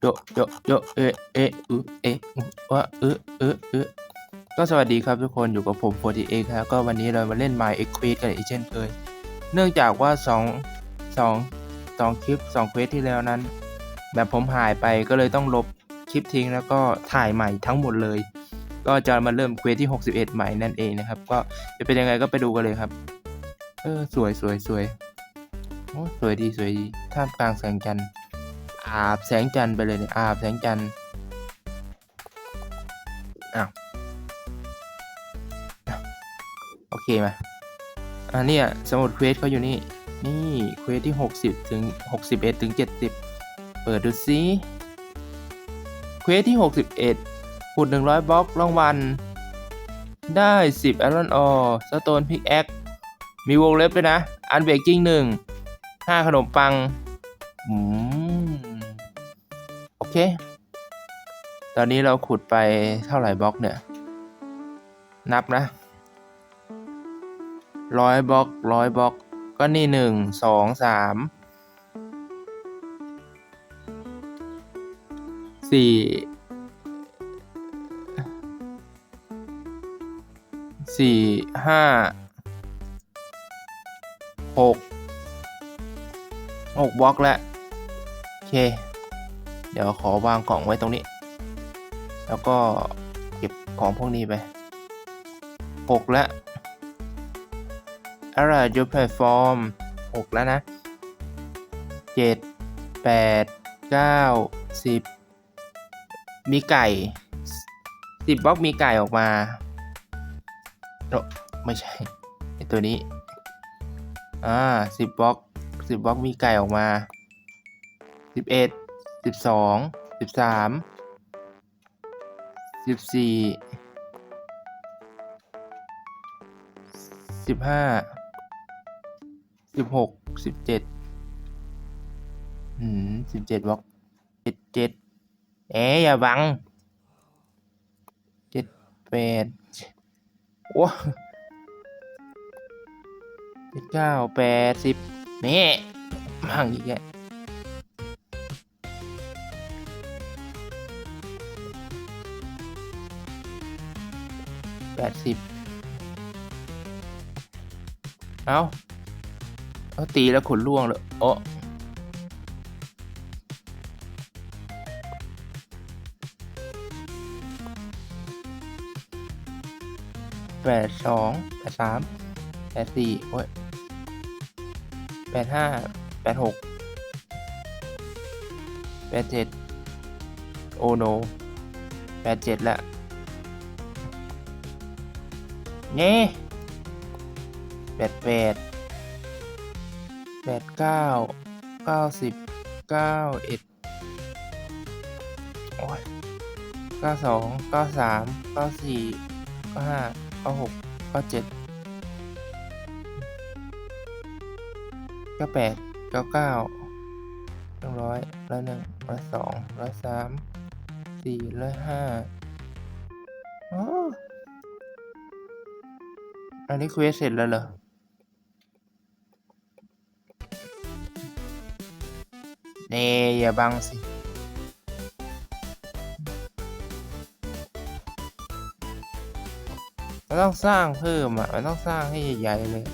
โยโยโยเอะเอะอึเอะอึวะอึเอะอึก็สวัสดีครับทุกคนอยู่กับผม48ครับก็วันนี้เรามาเล่น My e q u e s t กันอีกเช่นเคย เนื่องจากว่า 2 2 2คลิป2เควสที่แล้วนั้น แบบผมหายไปก็เลยต้องลบคลิปทิ้งแล้วก็ถ่ายใหม่ทั้งหมดเลย ก็จะมาเริ่มเควสที่ 61 ใหม่นั่นเองนะครับ ก็จะเป็นยังไงก็ไปดูกันเลยครับ เออสวยสวยสวยโอ้สวยดีสวยดีท่ามกลางแสงจันทร์ อาบแสงจันทร์ไปเลยเนี่ยอาบแสงจันทร์อ้าวโอเคมาอ่าเนี่ยสมุดเควสเขาอยู่นี่นี่เควสที่ 60 ถึง 61 ถึง 70 เปิดดูซิเควสที่ 61ขุด100 บล็อกรางวัล ได้ 10 i อรอนออสโตนพิกแอคมีวงเล็บด้วยนะ อันเบรกกิ้งหนึ่งห้าขนมปังอืม ตอนนี้เราขุดไปเท่าไหร่บล็อกเนี่ย นับนะร้อยบล็อกร้อยบล็อก ก็นี่หนึ่งสองสามสี่สี่ห้าหกหกบล็อกแล้วโอเค เดี๋ยวขอวางกล่องไว้ตรงนี้ แล้วก็เก็บของพวกนี้ไปหกแล้วอะไร your platform หกแล้วนะเจ็ดแปดเก้าสิบมีไก่สิบบล็อกมีไก่ออกมาโอ้ไม่ใช่ไอตัวนี้ อ่าสิบบล็อกสิบบล็อกมีไก่ออกมาสิบเอ็ด สิบสองสิบสามสิบสี่สิบห้าสิบหกสิบเจ็ดอืมสิบเจ็ดบล็อกเจ็ดเจ็ดเอ๊ะอย่าบังเจ็ดแปดโอ้เจ็ดเก้าแปดสิบนี่มั่งอีกแก แปดสิบเอาเอาตีแล้วขนล่วงเลยโอ้แปดสองแปดสามแปดสี่โอ้ยแปดห้าแปดหกแปดเจ็ดโอโนแปดเจ็ดละ นี่แปดแปดแปดเก้าเก้าสิบเก้าเอ็ดโอ้ยเก้าสองเก้าสามเก้าสี่เก้าห้าเก้าหกเก้าเจ็ดเก้าแปดเก้าเก้าหนึ่งร้อยร้อยหนึ่งร้อยสองร้อยสามสี่ร้อยห้าอ๋อ อันนี้เควสเสร็จแล้วเหรอ เน่อย่าบังสิมันต้องสร้างเพิ่มอะ มันต้องสร้างให้ใหญ่ๆเลย